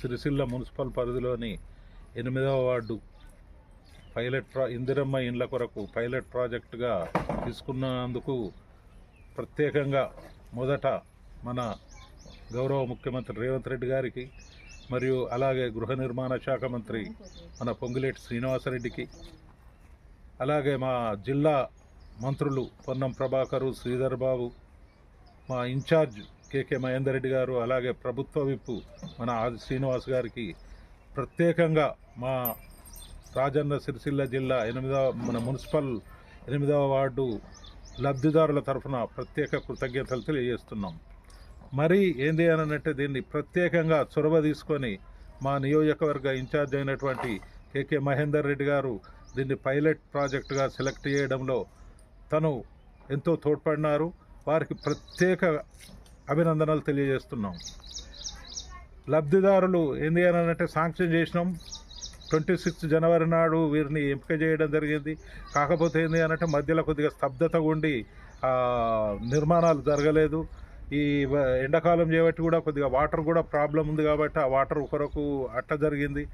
Sircilla municipal పరిధిలోని ఎనిమిదవ ward pilot ప్రా ఇందిరమ్మ ఇండ్ల కొరకు పైలట్ ప్రాజెక్టుగా తీసుకున్నందుకు ప్రత్యేకంగా మొదట మన గౌరవ ముఖ్యమంత్రి రేవంత్ రెడ్డి గారికి మరియు అలాగే గృహ నిర్మాణ శాఖ మంత్రి మన పొంగులేటి శ్రీనివాసరెడ్డికి అలాగే మా జిల్లా మంత్రులు పొన్నం ప్రభాకరు శ్రీధర్ బాబు మా ఇన్ఛార్జ్ కేకే మహేందర్ రెడ్డి గారు అలాగే ప్రభుత్వ విప్పు మన ఆది శ్రీనివాస్ గారికి ప్రత్యేకంగా మా రాజన్న సిరిసిల్ల జిల్లా ఎనిమిదవ మన మున్సిపల్ ఎనిమిదవ వార్డు లబ్ధిదారుల తరఫున ప్రత్యేక కృతజ్ఞతలు తెలియజేస్తున్నాం. మరి ఏంది అని అంటే దీన్ని ప్రత్యేకంగా చొరవ తీసుకొని మా నియోజకవర్గ ఇన్ఛార్జ్ అయినటువంటి కేకే మహేందర్ రెడ్డి గారు దీన్ని పైలట్ ప్రాజెక్టుగా సెలెక్ట్ చేయడంలో తను ఎంతో తోడ్పడినారు. వారికి ప్రత్యేక అభినందనలు తెలియజేస్తున్నాం. లబ్ధిదారులు ఏంది అని అంటే శాంక్షన్ చేసినాం. ట్వంటీ సిక్స్త్ జనవరి నాడు వీరిని ఎంపిక చేయడం జరిగింది. కాకపోతే ఏంది అని అంటే మధ్యలో కొద్దిగా స్తబ్దత ఉండి నిర్మాణాలు జరగలేదు. ఈ ఎండాకాలం చేయబట్టి కూడా కొద్దిగా వాటర్ కూడా ప్రాబ్లం ఉంది కాబట్టి ఆ వాటర్ కొరకు అట్ట జరిగింది.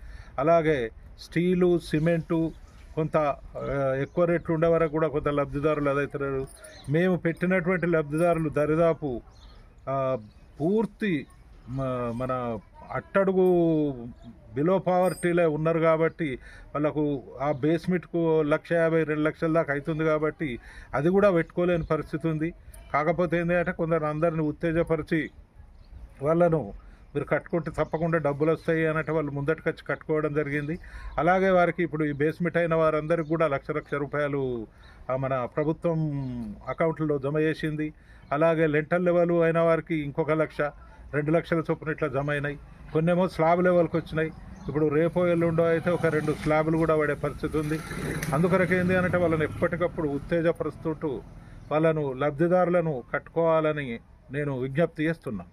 అలాగే స్టీలు సిమెంటు కొంత ఎక్కువ రేట్లు ఉండే వరకు కూడా కొంత లబ్ధిదారులు అదవుతున్నారు మేము పెట్టినటువంటి లబ్ధిదారులు దరిదాపు పూర్తి మన అట్టడుగు బిలో పావర్టీలో ఉన్నారు కాబట్టి వాళ్ళకు ఆ బేస్మెంట్కు లక్ష యాభై రెండు లక్షల దాకా అవుతుంది కాబట్టి అది కూడా పెట్టుకోలేని పరిస్థితి ఉంది. కాకపోతే ఏంటంటే కొందరు అందరిని ఉత్తేజపరిచి వాళ్ళను మీరు కట్టుకుంటే తప్పకుండా డబ్బులు వస్తాయి అన్నట్టు వాళ్ళు ముందటికి వచ్చి కట్టుకోవడం జరిగింది. అలాగే వారికి ఇప్పుడు ఈ బేస్మెంట్ అయిన వారందరికీ కూడా లక్ష లక్ష రూపాయలు మన ప్రభుత్వం అకౌంట్లో జమ చేసింది. అలాగే లెంటల్ లెవెల్ అయిన వారికి ఇంకొక లక్ష రెండు లక్షల చొప్పున ఇట్లా జమ అయినాయి. కొన్నేమో స్లాబ్ లెవెల్కి వచ్చినాయి. ఇప్పుడు రేపో ఎల్లుండో అయితే ఒక రెండు స్లాబులు కూడా పడే పరిస్థితి ఉంది. అందుకొరకు ఏంది అంటే వాళ్ళని ఎప్పటికప్పుడు ఉత్తేజపరుస్తుంటూ వాళ్ళను లబ్ధిదారులను కట్టుకోవాలని నేను విజ్ఞప్తి చేస్తున్నాను.